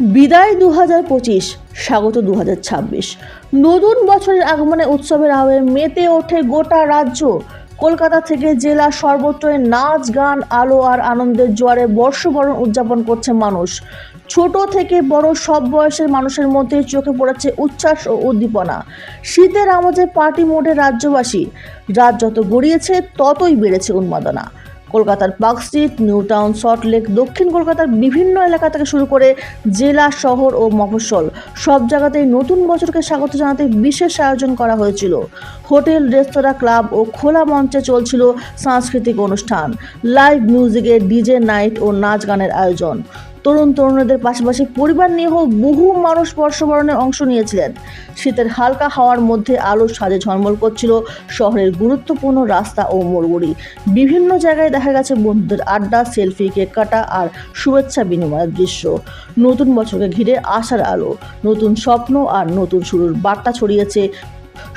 বিদায় দু হাজার পঁচিশ, স্বাগত দু হাজার ছাব্বিশ। নতুন বছরের আগমনে উৎসবের আবহে মেতে ওঠে গোটা রাজ্য। কলকাতা থেকে জেলা সর্বত্রই নাচ, গান, আলো আর আনন্দের জোয়ারে বর্ষবরণ উদযাপন করছে মানুষ। ছোট থেকে বড় সব বয়সের মানুষের মধ্যে চোখে পড়েছে উচ্ছ্বাস ও উদ্দীপনা। শীতের আমাজে পার্টি মোডে রাজ্যবাসী। রাত যত গড়িয়েছে, ততই বেড়েছে উন্মাদনা। কলকাতার Park Street, New Town Salt Lake দক্ষিণ কলকাতার বিভিন্ন এলাকা থেকে শুরু করে জেলা, শহর ও মফস্বল। সব জায়গাতেই নতুন বছরকে স্বাগত জানাতে বিশেষ আয়োজন করা হয়েছিল। হোটেল, রেস্তোরাঁ, ক্লাব ও খোলা মঞ্চে চলছিল সাংস্কৃতিক অনুষ্ঠান। লাইভ মিউজিকের ডিজে নাইট ও নাচ গানের আয়োজন। তরুণ তরুণীদের পাশাপাশি পরিবার নিয়েও বহু মানুষ বর্ষবরণে অংশ নিয়েছিলেন। শীতের হালকা হাওয়ার মধ্যে আলোর সাজে ঝলমল করছিল শহরের গুরুত্বপূর্ণ রাস্তা ও মোড়গুড়ি বিভিন্ন জায়গায় দেখা গেছে বন্ধুদের আড্ডা, সেলফি, কেক কাটা আর শুভেচ্ছা বিনিময়ের দৃশ্য। নতুন বছরকে ঘিরে আশার আলো, নতুন স্বপ্ন আর নতুন শুরুর বার্তা ছড়িয়েছে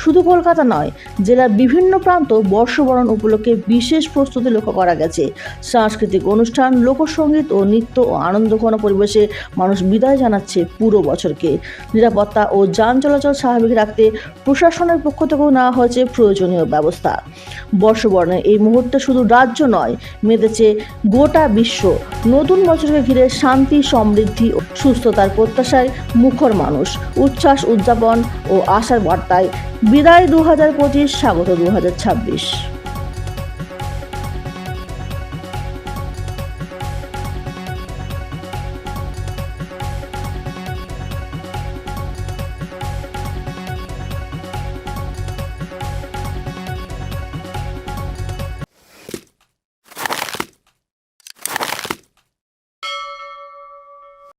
শুধু কলকাতা নয়, জেলার বিভিন্ন প্রান্ত বর্ষবরণ উপলক্ষে বিশেষ প্রস্তুতি লক্ষ্য করা গেছে। সাংস্কৃতিক অনুষ্ঠান, লোকসঙ্গীত ও নৃত্য ও আনন্দঘন পরিবেশে মানুষ বিদায় জানাচ্ছে পুরো বছরকে। নিরাপত্তা ও যান চলাচল স্বাভাবিক রাখতে প্রশাসনের পক্ষ থেকেও নেওয়া হয়েছে প্রয়োজনীয় ব্যবস্থা। বর্ষবরণের এই মুহূর্তে শুধু রাজ্য নয়, মেতেছে গোটা বিশ্ব। নতুন বছরকে ঘিরে শান্তি, সমৃদ্ধি ও সুস্থতার প্রত্যাশায় মুখর মানুষ। উচ্ছ্বাস, উদযাপন ও আশার বার্তায় বিদায় দু হাজার পঁচিশ স্বাগত দু হাজার ছাব্বিশ।